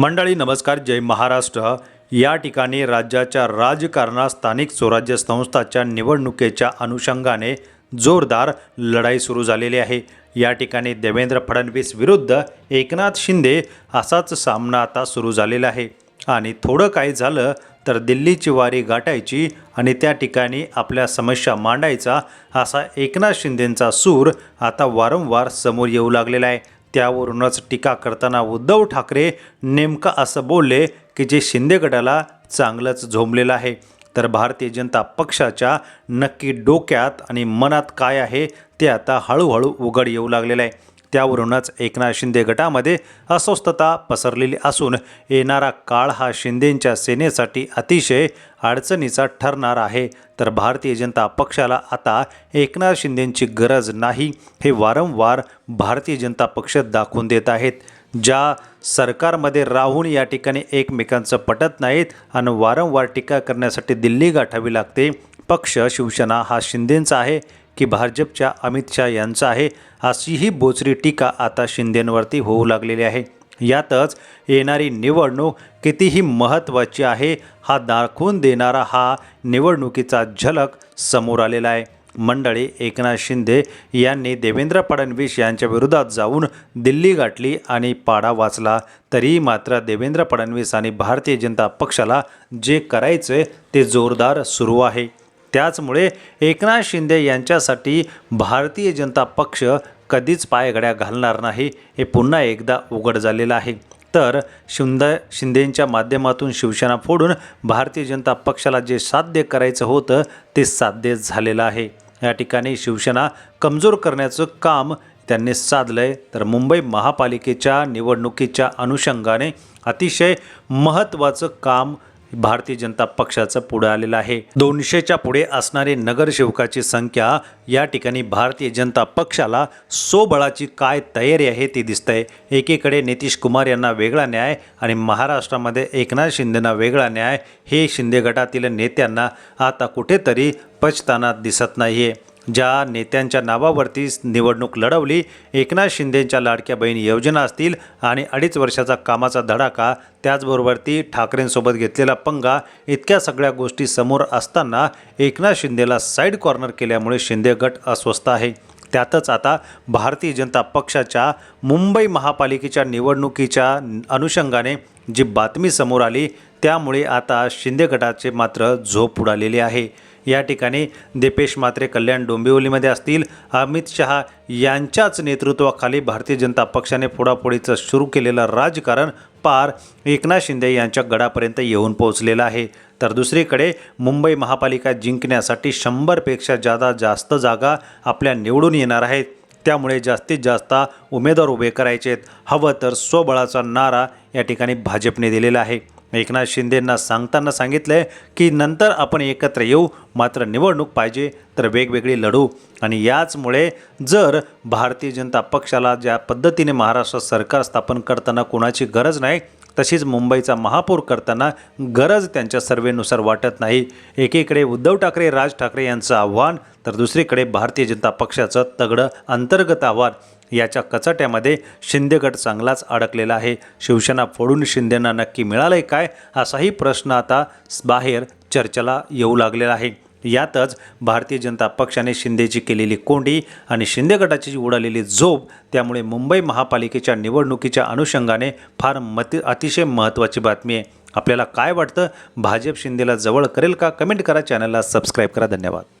मंडळी नमस्कार. जय महाराष्ट्र. या ठिकाणी राज्याच्या राजकारणात स्थानिक स्वराज्य संस्थाच्या निवडणुकीच्या अनुषंगाने जोरदार लढाई सुरू झालेली आहे. या ठिकाणी देवेंद्र फडणवीस विरुद्ध एकनाथ शिंदे असाच सामना आता सुरू झालेला आहे. आणि थोडं काही झालं तर दिल्लीची वारी गाठायची आणि त्या ठिकाणी आपल्या समस्या मांडायचा असा एकनाथ शिंदेंचा सूर आता वारंवार समोर येऊ लागलेला आहे. त्यावरूनच टीका करताना उद्धव ठाकरे नेमकं असं बोलले की जे शिंदे गटाला चांगलंच झोंबलेलं आहे. तर भारतीय जनता पक्षाच्या नक्की डोक्यात आणि मनात काय आहे ते आता हळूहळू उघड येऊ लागलेलं आहे. त्यावरूनच एकनाथ शिंदे गटामध्ये अस्वस्थता पसरलेली असून येणारा काळ हा शिंदेंच्या सेनेसाठी अतिशय अडचणीचा ठरणार आहे. तर भारतीय जनता पक्षाला आता एकनाथ शिंदेंची गरज नाही हे वारंवार भारतीय जनता पक्ष दाखवून देत आहेत. ज्या सरकारमध्ये राहून या ठिकाणी एकमेकांचं पटत नाहीत आणि वारंवार टीका करण्यासाठी दिल्ली गाठावी लागते पक्ष शिवसेना हा शिंदेंचा आहे. की भाजपच्या अमित शहा यांचा आहे अशीही बोचरी टीका आता शिंदेंवरती होऊ लागलेली आहे. यातच येणारी निवडणूक कितीही महत्त्वाची आहे हा दाखवून देणारा हा निवडणुकीचा झलक समोर आलेला आहे. मंडळी एकनाथ शिंदे यांनी देवेंद्र फडणवीस यांच्या विरोधात जाऊन दिल्ली गाठली आणि पाडा वाचला. तरी मात्र देवेंद्र फडणवीस आणि भारतीय जनता पक्षाला जे करायचे ते जोरदार सुरू आहे. त्याचमुळे एकनाथ शिंदे यांच्यासाठी भारतीय जनता पक्ष कधीच पायघड्या घालणार नाही. हे पुन्हा एकदा उघड झालेलं आहे. तर शिंद शिंदेंच्या माध्यमातून शिवसेना फोडून भारतीय जनता पक्षाला जे साध्य करायचं होतं ते साध्य झालेलं आहे. या ठिकाणी शिवसेना कमजोर करण्याचं काम त्यांनी साधलं आहे तर मुंबई महापालिकेच्या निवडणुकीच्या अनुषंगाने अतिशय महत्त्वाचं काम भारतीय जनता पक्षाचं पुढे आलेलं आहे. दोनशेच्या पुढे असणारी नगरसेवकाची संख्या या ठिकाणी भारतीय जनता पक्षाला सोबळाची काय तयारी आहे ती दिसतंय. एकीकडे नितीश कुमार यांना वेगळा न्याय आणि महाराष्ट्रामध्ये एकनाथ शिंदेना वेगळा न्याय हे शिंदे गटातील नेत्यांना आता कुठेतरी पचताना दिसत नाही आहे ज्या नेत्यांच्या नावावरती निवडणूक लढवली एकनाथ शिंदेंच्या लाडक्या बहीण योजना असतील आणि अडीच वर्षाचा कामाचा धडाका त्याचबरोबर ती ठाकरेंसोबत घेतलेला पंगा इतक्या सगळ्या गोष्टी समोर असताना एकनाथ शिंदेला साईड कॉर्नर केल्यामुळे शिंदे गट अस्वस्थ आहे. त्यातच आता भारतीय जनता पक्षाच्या मुंबई महापालिकेच्या निवडणुकीच्या अनुषंगाने जी बातमी समोर आली त्यामुळे आता शिंदे गटाचे मात्र झोप उडालेली आहे. या ठिकाणी दीपेश मात्रे कल्याण डोंबिवलीमध्ये असतील. अमित शहा यांच्याच नेतृत्वाखाली भारतीय जनता पक्षाने फोडाफोडीचं सुरू केलेलं राजकारण पार एकनाथ शिंदे यांच्या गडापर्यंत येऊन पोहोचलेलं आहे. तर दुसरीकडे मुंबई महापालिका जिंकण्यासाठी शंभरपेक्षा जादा जास्त जागा आपल्या निवडून येणार आहेत. त्यामुळे जास्तीत जास्त उमेदवार उभे करायचे आहेत हवं तर स्वबळाचा नारा या ठिकाणी भाजपने दिलेला आहे. एकनाथ शिंदेंना सांगताना सांगितलं आहे की नंतर आपण एकत्र येऊ मात्र निवडणूक पाहिजे तर वेगवेगळी लढू. आणि याचमुळे जर भारतीय जनता पक्षाला ज्या पद्धतीने महाराष्ट्रात सरकार स्थापन करताना कोणाची गरज नाही तशीच मुंबईचा महापौर करताना गरज त्यांच्या सर्वेनुसार वाटत नाही. एकीकडे उद्धव ठाकरे राज ठाकरे यांचं आव्हान तर दुसरीकडे भारतीय जनता पक्षाचं तगडं अंतर्गत आव्हान याच्या कचाट्यामध्ये शिंदेगट चांगलाच अडकलेला आहे. शिवसेना फोडून शिंदेना नक्की मिळालंय काय? असाही प्रश्न आता बाहेर चर्चेला येऊ लागलेला आहे. यातच भारतीय जनता पक्षाने शिंदेची केलेली कोंडी आणि शिंदे गटाची उडालेली झोप त्यामुळे मुंबई महापालिकेच्या निवडणुकीच्या अनुषंगाने फार मत अतिशय महत्त्वाची बातमी आहे. आपल्याला काय वाटतं? भाजप शिंदेला जवळ करेल का? कमेंट करा चॅनलला सबस्क्राईब करा. धन्यवाद.